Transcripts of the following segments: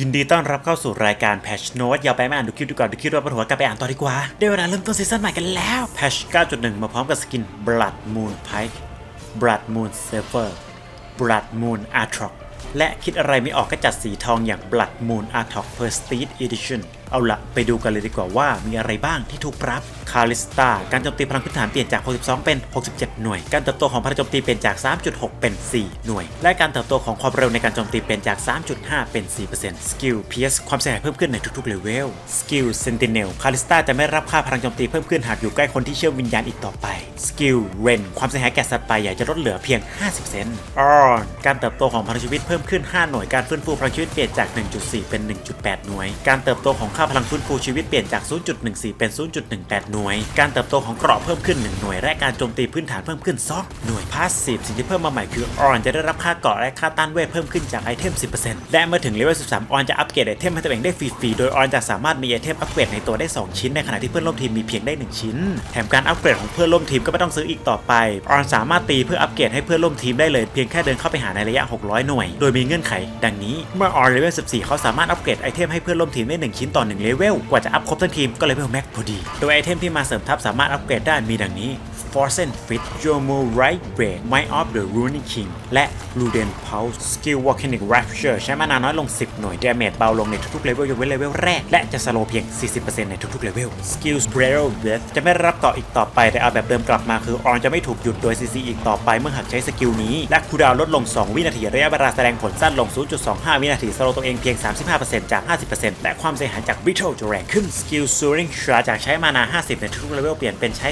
ยินดีต้อนรับเข้าสู่รายการ Patch Note อย่าไปไม่อ่านดูคลิปดูก่อนดูคลิปว่าปวดหัวกลับไปอ่านต่อดีกว่า ได้เวลาเริ่มต้นซีซั่นใหม่กันแล้ว Patch 9.1 มาพร้อมกับสกิน Blood Moon Pike Blood Moon Saber Blood Moon Atroc และคิดอะไรไม่ออกก็จัดสีทองอย่าง Blood Moon Atroc Prestige Edition เอาละไปดูกันเลยดีกว่าว่ามีอะไรบ้างที่ถูกปรับ คาลิสตา การโจมตีพลังพื้นฐานเปลี่ยนจาก 62 เป็น 67 หน่วย การเติบโตของพลังโจมตีเปลี่ยนจาก 3.6 เป็น 4 หน่วย และการเติบโตของความเร็วในการโจมตีเปลี่ยนจาก 3.5 เป็น 4%สกิล PS ความเสียหายเพิ่มขึ้นในทุกๆเลเวล สกิล Sentinel คาลิสตาจะไม่รับค่าพลังโจมตีเพิ่มขึ้นหากอยู่ใกล้คนที่เชื่อวิญญาณอีกต่อไป สกิล Ren ความเสียหายแก่สัตว์ป่าใหญ่จะลดเหลือเพียง 50% Orn การเติบโตของพลังชีวิตเพิ่มขึ้น 5 หน่วย การฟื้นฟูพลังชีวิตเปลี่ยนจาก 1.4 เป็น 1.8 หน่วย การเติบโตของค่าพลังฟื้นฟูชีวิตเปลี่ยนจาก 0.14 เป็น 0.18 หน่วย การเติบโตของเกราะเพิ่มขึ้น 1 หน่วย และการโจมตีพื้นฐานเพิ่มขึ้น 2 หน่วยพาสซีฟสิ่งที่เพิ่มมาใหม่คือออนจะได้รับค่าเกราะและค่าต้านเวทเพิ่มขึ้นจากไอเทม 10%และเมื่อถึงเลเวล 13 ออนจะอัปเกรดไอเทมให้ตัวเองได้ฟรีๆ โดยออนจะสามารถมีไอเทมอัปเกรดในตัวได้ 2 ชิ้น ในขณะที่เพื่อนร่วมทีมมีเพียงได้ 1 ชิ้น แถมการอัปเกรดของเพื่อนร่วมทีมก็ไม่ต้องซื้ออีกต่อไป ออนสามารถตีเพื่ออัปเกรดให้เพื่อนร่วมทีมได้เลยเพียงแค่เดินเข้าไปหาในระยะ 600 หน่วย โดยมีเงื่อนไข ดังนี้ เมื่อออนเลเวล 14 เขาสามารถอัปเกรดไอเทมให้เพื่อนร่วมทีมได้ 1 ชิ้นต่อ1เลเวลกว่าจะอัพครบทั้งทีมก็เลเวลแม็กพอดี โดยไอเทมที่มาเสริมทัพสามารถอัปเกรดได้มีดังนี้ Forcen Fit Jomo Right Break Might of the Runic King และ Luden Pulse Skill Volcanic Rapture ใช้มานาน้อยลง 10 หน่วย Damage เบาลงในทุกๆเลเวลยกเว้นเลเวลแรก และจะสโลเพียง 40%ในทุกๆเลเวล Skill Spiral Death จะไม่รับต่ออีกต่อไปแต่เอาแบบเดิมกลับมาคือออนจะไม่ถูกหยุดโดย CC อีกต่อไปเมื่อหากใช้สกิลนี้ และคูดาวลดลง 2 วินาทีระยะเวลาแสดงผลสั้นลง 0.25 วินาทีสโลตัวเองเพียง 35%จาก 50%และความเสียหายจาก Brittle จะแรงขึ้น Skill Soaring Charge จากใช้มานา 50 ในทุกเลเวลเปลี่ยนเป็นใช้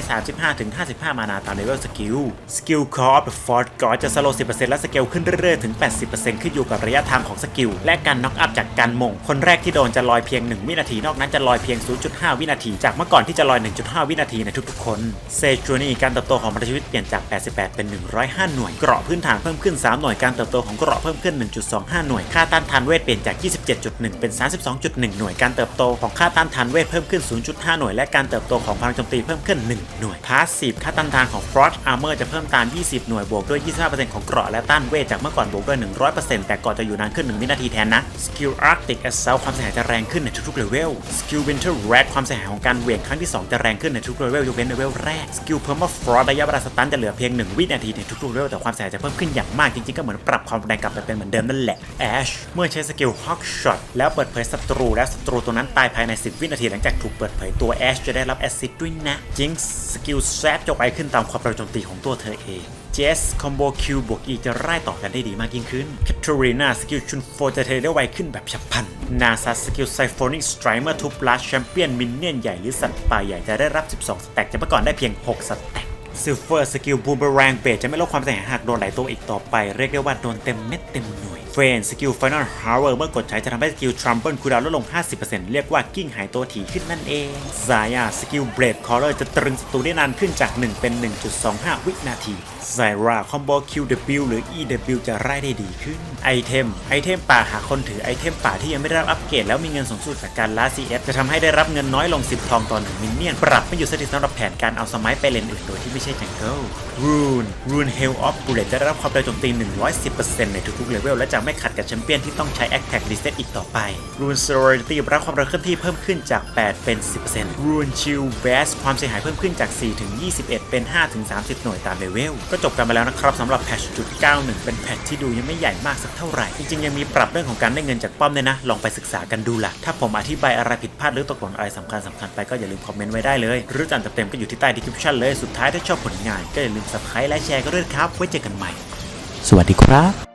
35-55มานาตามเลเวลสกิล Skill Core of the Fort God จะสโลว์10%และสเกลขึ้นเรื่อยๆ ถึง 80%ขึ้นอยู่กับระยะทางของสกิล และการน็อกอัพจากการมง คนแรกที่โดนจะลอยเพียง 1 วินาที นอกนั้นจะลอยเพียง 0.5 วินาที จากเมื่อก่อนที่จะลอย 1.5 วินาทีในทุกๆ คน เซจูนี่การเติบโตของพลังชีวิตเปลี่ยนจาก 88 เป็น 105 หน่วย เกราะพื้นฐานเพิ่มขึ้น 3 หน่วย การเติบโตของเกราะเพิ่มขึ้น 1.25 หน่วย ค่าต้านทานเวทเปลี่ยนจาก 27.1 เป็น 32.1 หน่วย การเติบโตของค่าต้านทานเวทเพิ่มขึ้น 0.5 หน่วย และการเติบโตของพลังโจมตีเพิ่มขึ้น 1 หน่วยพาสซีฟค่าต้านทานของ Frost Armor จะเพิ่มตาม 20 หน่วยบวกด้วย 25%ของเกราะและต้านเวทจากเมื่อก่อนบวกด้วย 100%แต่เกราะจะอยู่นานขึ้น 1 วินาทีแทนนะ Skill Arctic Assault ความเสียหายจะแรงขึ้นในทุกๆเลเวล Skill Winter Rat ความเสียหายของการเหวี่ยงครั้งที่ 2 จะแรงขึ้นในทุกเลเวลยกเว้นเลเวลแรก Skill Permafrost ระยะเวลาสตันจะเหลือเพียง 1 วินาทีในทุกๆเลเวลแต่ความเสียหายจะเพิ่มขึ้นอย่างมากจริงๆก็เหมือนปรับความแรงกลับไปเป็นเหมือนเดิมนั่นแหละ Ash เมื่อใช้สกิล Hawk Shot แล้วเปิดเผยศัตรูและศัตรูตัวนั้นตายภายใน 10 วินาทีหลังจากถูกเปิดเผยตัว Ash จะได้รับแอซิดด้วยนะ Jinx สกิลแซดจะไปขึ้นตามความเร็วโจมตีของตัวเธอเองเจสคอมโบคิวบวกอีจะไล่ต่อกันได้ดีมากยิ่งขึ้นแคทรีนาสกิลชุนโฟจะเทได้ไวขึ้นแบบฉับพลันนาซาสกิลไซโฟนิกสไตรเมอร์ทุบลัสแชมเปี้ยนมินเนี่ยนใหญ่หรือสัตว์ป่าใหญ่จะได้รับ 12 สแต็กจากเมื่อก่อนได้เพียง 6 สแต็กซิลเฟอร์สกิลบูมเบอแรงเบจะไม่ลดความเสียหายหากโดนไหลตัวอีกต่อไป เรียกได้ว่าโดนเต็มเม็ดเต็มหน่วย เฟรนสกิลไฟนอลฮาร์เวอร์เมื่อกดใช้จะทำให้สกิลทรัมเบิลคูดาวลดลง 50%เรียกว่ากิ้งหายตัวถี่ขึ้นนั่นเองซายาสกิลเบรดคอร์เลอร์จะตรึงศัตรูได้นานขึ้นจาก 1 เป็น 1.25 วินาทีไซราคอมโบ QW หรือ EW จะไล่ได้ดีขึ้นไอเทมไอเทมป่าหาคนถือไอเทมป่าที่ยังไม่ได้รับอัปเกรดแล้วมีเงินสูงสุดจากการล่า CS จะทำให้ได้รับเงินน้อยลง 10 ทองต่อ1มินเนี่ยนปรับไม่อยู่สถิตสำหรับแผนการเอาสมัยไปเลนอื่นโดยที่ไม่ใช่จังเกิลรูนรูนเฮลออฟบูเลตจะได้รับความเร็วโจมตี 110%ในทุกๆเลเวลและจะไม่ขัดกับแชมเปี้ยนที่ต้องใช้ Attack Reset อีกต่อไปรูน Sorority รับความเร็วเคลื่อนที่เพิ่มขึ้นจาก 8 เป็น 10%รูนชิลแบสความเสียหายเพิ่มขึ้นจาก 4 ถึง 21 เป็น 5 ถึง 30 หน่วยตามเลเวล ก็จบกันไปแล้วนะครับสำหรับแพทชจุด91 เป็นแพทที่ดูยังไม่ใหญ่มากสักเท่าไหร่ จริงๆ ยังมีปรับเรื่องของการได้เงินจากป้อมด้วยนะ ลองไปศึกษากันดูล่ะ ถ้าผมอธิบายอะไรผิดพลาดหรือตกหล่นอะไรสำคัญสำคัญๆไปก็อย่าลืมคอมเมนต์ไว้ได้เลย หรืออ่านเต็มๆก็อยู่ที่ใต้ดีคริปชั่นเลย สุดท้ายถ้าชอบผลงานก็อย่าลืม subscribe และแชร์ก็ด้วยครับ ไว้เจอกันใหม่ สวัสดีครับ